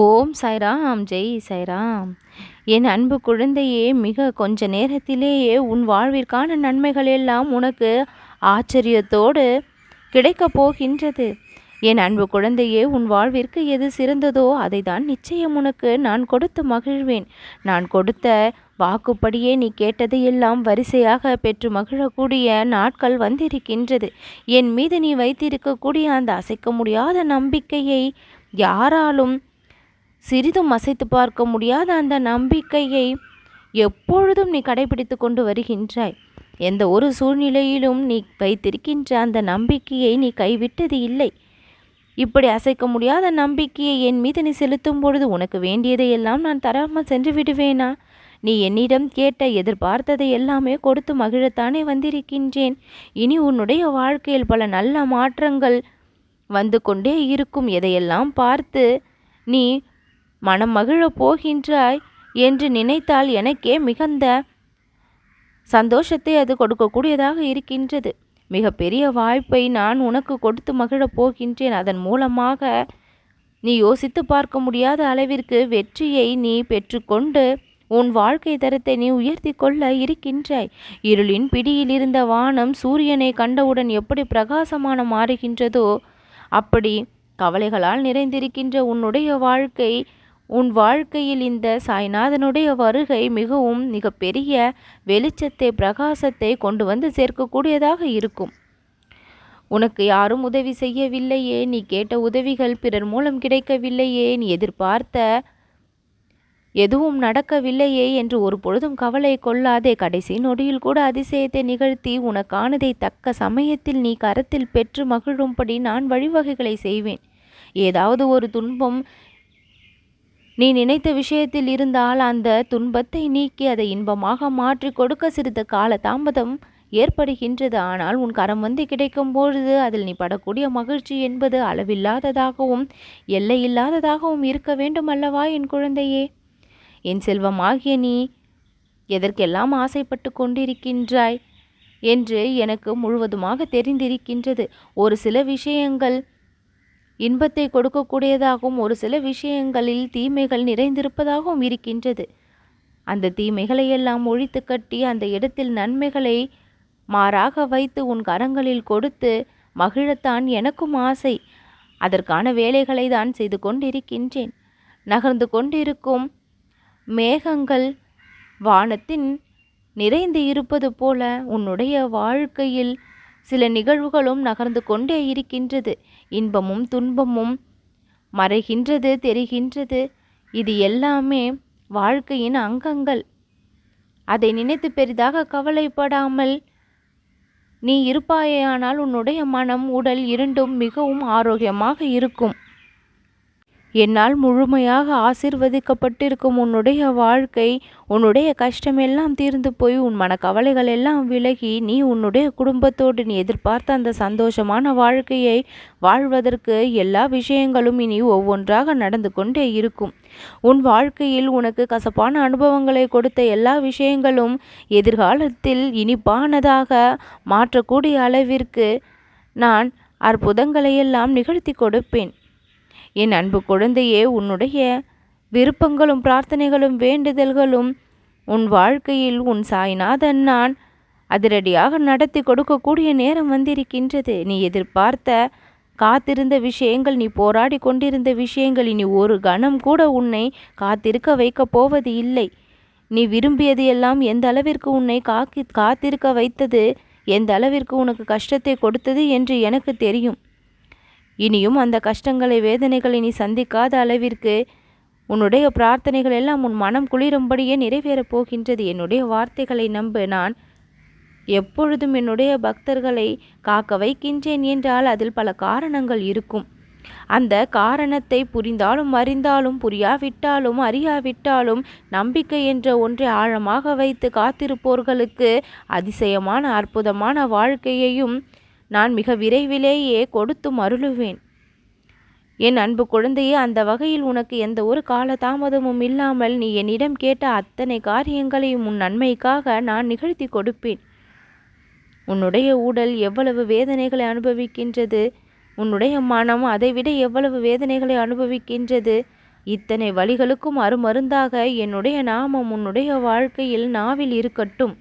ஓம் சாய்ராம் ஜெய் சாய்ராம். என் அன்பு குழந்தையே மிக கொஞ்ச நேரத்திலேயே உன் வாழ்விற்கான நன்மைகள் எல்லாம் உனக்கு ஆச்சரியத்தோடு கிடைக்கப் போகின்றது. என் அன்பு குழந்தையே உன் வாழ்விற்கு எது சிறந்ததோ அதை தான் நிச்சயம் உனக்கு நான் கொடுத்து மகிழ்வேன். நான் கொடுத்த வாக்குப்படியே நீ கேட்டதையெல்லாம் வரிசையாக பெற்று மகிழக்கூடிய நாட்கள் வந்திருக்கின்றது. என் மீது நீ வைத்திருக்கக்கூடிய அந்த அசைக்க முடியாத நம்பிக்கையை யாராலும் சிறிதும் அசைத்து பார்க்க முடியாத அந்த நம்பிக்கையை எப்பொழுதும் நீ கடைபிடித்து கொண்டு வருகின்றாய். எந்த ஒரு சூழ்நிலையிலும் நீ வைத்திருக்கின்ற அந்த நம்பிக்கையை நீ கைவிட்டது இல்லை. இப்படி அசைக்க முடியாத நம்பிக்கையை என் மீது நீ செலுத்தும் பொழுது உனக்கு வேண்டியதையெல்லாம் நான் தராமல் சென்று விடுவேனா? நீ என்னிடம் கேட்ட எதிர்பார்த்ததை எல்லாமே கொடுத்து மகிழத்தானே வந்திருக்கின்றேன். இனி உன்னுடைய வாழ்க்கையில் பல நல்ல மாற்றங்கள் வந்து கொண்டே இருக்கும். எதையெல்லாம் பார்த்து நீ மனம் மகிழப் போகின்றாய் என்று நினைத்தால் எனக்கே மிகுந்த சந்தோஷத்தை அது கொடுக்கக்கூடியதாக இருக்கின்றது. மிக பெரிய வாய்ப்பை நான் உனக்கு கொடுத்து மகிழப் போகின்றேன். அதன் மூலமாக நீ யோசித்து பார்க்க முடியாத அளவிற்கு வெற்றியை நீ பெற்றுக்கொண்டு உன் வாழ்க்கை தரத்தை நீ உயர்த்தி கொள்ள இருக்கின்றாய். இருளின் பிடியில் இருந்த வானம் சூரியனை கண்டவுடன் எப்படி பிரகாசமான மாறுகின்றதோ அப்படி கவலைகளால் நிறைந்திருக்கின்ற உன்னுடைய வாழ்க்கை உன் வாழ்க்கையில் இந்த சாய்நாதனுடைய வருகை மிகவும் மிகப்பெரிய வெளிச்சத்தை பிரகாசத்தை கொண்டு வந்து சேர்க்கக்கூடியதாக இருக்கும். உனக்கு யாரும் உதவி செய்யவில்லையே நீ கேட்ட உதவிகள் பிறர் மூலம் கிடைக்கவில்லையே நீ எதிர்பார்த்த எதுவும் நடக்கவில்லையே என்று ஒரு பொழுதும் கவலை கொள்ளாதே. கடைசி நொடியில் கூட அதிசயத்தை நிகழ்த்தி உனக்கானதை தக்க சமயத்தில் நீ கரத்தில் பெற்று மகிழும்படி நான் வழிவகைகளை செய்வேன். ஏதாவது ஒரு துன்பம் நீ நினைத்த விஷயத்தில் இருந்தால் அந்த துன்பத்தை நீக்கி அதை இன்பமாக மாற்றி கொடுக்க சிறிது கால தாமதம் ஏற்படுகின்றது. ஆனால் உன் கரம் வந்து கிடைக்கும் பொழுது அதில் நீ படக்கூடிய மகிழ்ச்சி என்பது அளவில்லாததாகவும் எல்லையில்லாததாகவும் இருக்க வேண்டும் அல்லவா என் குழந்தையே? என் செல்வமாகிய நீ எதற்கெல்லாம் ஆசைப்பட்டு கொண்டிருக்கின்றாய்? என்று எனக்கு முழுவதுமாக தெரிந்திருக்கின்றது. ஒரு சில விஷயங்கள் இன்பத்தை கொடுக்கக்கூடியதாகவும் ஒரு சில விஷயங்களில் தீமைகள் நிறைந்திருப்பதாகவும் இருக்கின்றது. அந்த தீமைகளையெல்லாம் ஒழித்து கட்டி அந்த இடத்தில் நன்மைகளை மாறாக வைத்து உன் கரங்களில் கொடுத்து மகிழத்தான் எனக்கும் ஆசை. அதற்கான வேலைகளை தான் செய்து கொண்டிருக்கின்றேன். நகர்ந்து கொண்டிருக்கும் மேகங்கள் வானத்தின் நிறைந்து இருப்பது போல உன்னுடைய வாழ்க்கையில் சில நிகழ்வுகளும் நகர்ந்து கொண்டே இருக்கின்றது. இன்பமும் துன்பமும் மறைகின்றது தெரிகின்றது. இது எல்லாமே வாழ்க்கையின் அங்கங்கள். அதை நினைத்து பெரிதாக கவலைப்படாமல் நீ இருப்பாயானால் உன்னுடைய மனம் உடல் இரண்டும் மிகவும் ஆரோக்கியமாக இருக்கும். என்னால் முழுமையாக ஆசிர்வதிக்கப்பட்டிருக்கும் உன்னுடைய வாழ்க்கை உன்னுடைய கஷ்டமெல்லாம் தீர்ந்து போய் உன் மனக்கவலைகள் எல்லாம் விலகி நீ உன்னுடைய குடும்பத்தோடு நீ எதிர்பார்த்த அந்த சந்தோஷமான வாழ்க்கையை வாழ்வதற்கு எல்லா விஷயங்களும் இனி ஒவ்வொன்றாக நடந்து கொண்டே இருக்கும். உன் வாழ்க்கையில் உனக்கு கசப்பான அனுபவங்களை கொடுத்த எல்லா விஷயங்களும் எதிர்காலத்தில் இனிப்பானதாக மாற்றக்கூடிய அளவிற்கு நான் அற்புதங்களையெல்லாம் நிகழ்த்தி கொடுப்பேன். என் அன்பு குழந்தையே உன்னுடைய விருப்பங்களும் பிரார்த்தனைகளும் வேண்டுதல்களும் உன் வாழ்க்கையில் உன் சாய்நாதன் நான் அதிரடியாக நடத்தி கொடுக்கக்கூடிய நேரம் வந்திருக்கின்றது. நீ எதிர்பார்த்த காத்திருந்த விஷயங்கள் நீ போராடி கொண்டிருந்த விஷயங்கள் இனி ஒரு கணம் கூட உன்னை காத்திருக்க வைக்கப் போவது இல்லை. நீ விரும்பியது எல்லாம் எந்த அளவிற்கு உன்னை காக்கி காத்திருக்க வைத்தது எந்த அளவிற்கு உனக்கு கஷ்டத்தை கொடுத்தது என்று எனக்கு தெரியும். இனியும் அந்த கஷ்டங்களை வேதனைகளை நீ சந்திக்காத அளவிற்கு உன்னுடைய பிரார்த்தனைகள் எல்லாம் உன் மனம் குளிரும்படியே நிறைவேறப் போகின்றது. என்னுடைய வார்த்தைகளை நம்ப. நான் எப்பொழுதும் என்னுடைய பக்தர்களை காக்க வைக்கின்றேன் என்றால் அதில் பல காரணங்கள் இருக்கும். அந்த காரணத்தை புரிந்தாலும் அறிந்தாலும் புரியாவிட்டாலும் அறியாவிட்டாலும் நம்பிக்கை என்ற ஒன்றை ஆழமாக வைத்து காத்திருப்போர்களுக்கு அதிசயமான அற்புதமான வாழ்க்கையையும் நான் மிக விரைவிலேயே கொடுத்து மருளுவேன். என் அன்பு குழந்தையே அந்த வகையில் உனக்கு எந்த ஒரு கால தாமதமும் இல்லாமல் நீ என்னிடம் கேட்ட அத்தனை காரியங்களையும் உன் நன்மைக்காக நான் நிகழ்த்தி கொடுப்பேன். உன்னுடைய உடல் எவ்வளவு வேதனைகளை அனுபவிக்கின்றது உன்னுடைய மனம் அதைவிட எவ்வளவு வேதனைகளை அனுபவிக்கின்றது இத்தனை வழிகளுக்கும் அருமருந்தாக என்னுடைய நாமம் உன்னுடைய வாழ்க்கையில் நாவில் இருக்கட்டும்.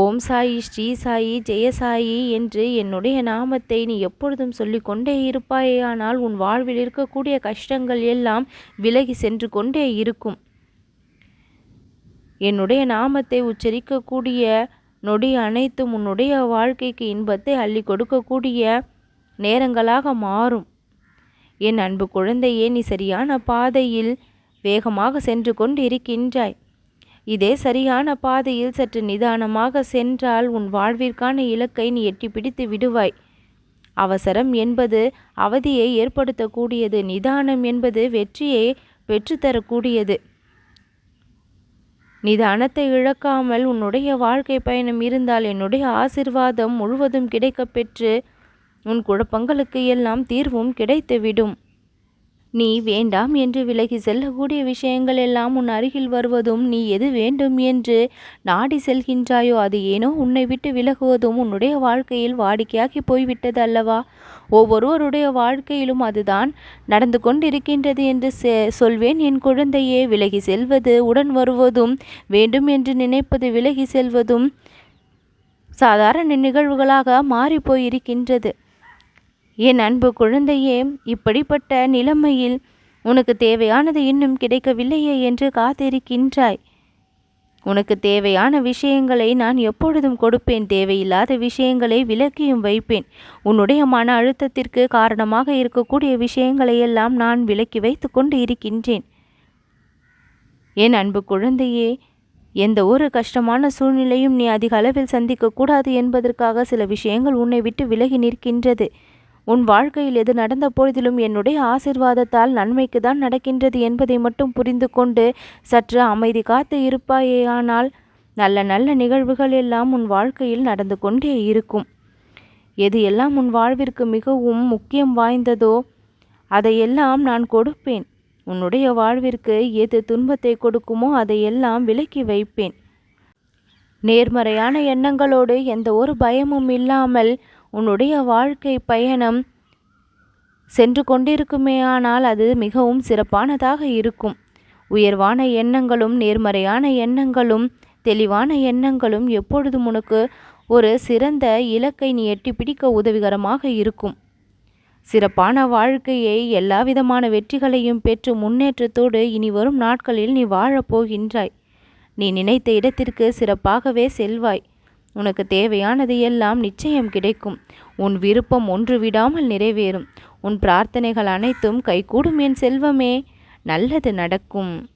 ஓம் சாயி ஸ்ரீ சாயி ஜெயசாயி என்று என்னுடைய நாமத்தை நீ எப்பொழுதும் சொல்லிக் கொண்டே இருப்பாயேயானால் உன் வாழ்வில் இருக்கக்கூடிய கஷ்டங்கள் எல்லாம் விலகி சென்று கொண்டே இருக்கும். என்னுடைய நாமத்தை உச்சரிக்கக்கூடிய நொடி அனைத்தும் உன்னுடைய வாழ்க்கைக்கு இன்பத்தை அள்ளி கொடுக்கக்கூடிய நேரங்களாக மாறும். என் அன்பு குழந்தையே நீ சரியான பாதையில் வேகமாக சென்று கொண்டு இருக்கின்றாய் இதே சரியான பாதையில் சற்று நிதானமாக சென்றால் உன் வாழ்விற்கான இலக்கை நீ எட்டி பிடித்து விடுவாய். அவசரம் என்பது அவதியை ஏற்படுத்தக்கூடியது நிதானம் என்பது வெற்றியை பெற்றுத்தரக்கூடியது. நிதானத்தை இழக்காமல் உன்னுடைய வாழ்க்கை பயணம் இருந்தால் என்னுடைய ஆசிர்வாதம் முழுவதும் கிடைக்கப்பெற்று உன் குழப்பங்களுக்கு எல்லாம் தீர்வும் கிடைத்துவிடும். நீ வேண்டாம் என்று விலகி செல்லக்கூடிய விஷயங்கள் எல்லாம் உன் அருகில் வருவதும் நீ எது வேண்டும் என்று நாடி செல்கின்றாயோ அது ஏனோ உன்னை விட்டு விலகுவதும் உன்னுடைய வாழ்க்கையில் வாடிக்கையாகி போய்விட்டது அல்லவா ஒவ்வொருவருடைய வாழ்க்கையிலும் அதுதான் நடந்து கொண்டிருக்கின்றது என்று சொல்வேன். என் குழந்தையே விலகி செல்வது உடன் வருவதும் வேண்டும் என்று நினைப்பது விலகி செல்வதும் சாதாரண நிகழ்வுகளாக மாறிப்போயிருக்கின்றது. என் அன்பு குழந்தையே இப்படிப்பட்ட நிலைமையில் உனக்கு தேவையானது இன்னும் கிடைக்கவில்லையே என்று காத்திருக்கின்றாய். உனக்கு தேவையான விஷயங்களை நான் எப்பொழுதும் கொடுப்பேன். தேவையில்லாத விஷயங்களை விலக்கியும் வைப்பேன். உன்னுடைய மன அழுத்தத்திற்கு காரணமாக இருக்கக்கூடிய விஷயங்களை எல்லாம் நான் விலக்கி வைத்து கொண்டு இருக்கின்றேன். என் அன்பு குழந்தையே எந்த ஒரு கஷ்டமான சூழ்நிலையும் நீ அதிக அளவில் சந்திக்கக்கூடாது என்பதற்காக சில விஷயங்கள் உன்னை விட்டு விலகி நிற்கின்றது. உன் வாழ்க்கையில் எது நடந்த பொழுதிலும் என்னுடைய ஆசிர்வாதத்தால் நன்மைக்கு தான் நடக்கின்றது என்பதை மட்டும் புரிந்து கொண்டு சற்று அமைதி காத்து இருப்பாயேயானால் நல்ல நல்ல நிகழ்வுகள் எல்லாம் உன் வாழ்க்கையில் நடந்து கொண்டே இருக்கும். எது எல்லாம் உன் வாழ்விற்கு மிகவும் முக்கியம் வாய்ந்ததோ அதையெல்லாம் நான் கொடுப்பேன். உன்னுடைய வாழ்விற்கு எது துன்பத்தை கொடுக்குமோ அதையெல்லாம் விலக்கி வைப்பேன். நேர்மறையான எண்ணங்களோடு எந்த ஒரு பயமும் இல்லாமல் உன்னுடைய வாழ்க்கை பயணம் சென்று கொண்டிருக்குமேயானால் அது மிகவும் சிறப்பானதாக இருக்கும். உயர்வான எண்ணங்களும் நேர்மறையான எண்ணங்களும் தெளிவான எண்ணங்களும் எப்பொழுதும் உனக்கு ஒரு சிறந்த இலக்கை நீ எட்டி பிடிக்க உதவிகரமாக இருக்கும். சிறப்பான வாழ்க்கையை எல்லா விதமான வெற்றிகளையும் பெற்று முன்னேற்றத்தோடு இனி வரும் நாட்களில் நீ வாழப்போகின்றாய். நீ நினைத்த இடத்திற்கு சிறப்பாகவே செல்வாய். உனக்கு தேவையானது எல்லாம் நிச்சயம் கிடைக்கும். உன் விருப்பம் ஒன்று விடாமல் நிறைவேறும். உன் பிரார்த்தனைகள் அனைத்தும் கைகூடும் என் செல்வமே. நல்லது நடக்கும்.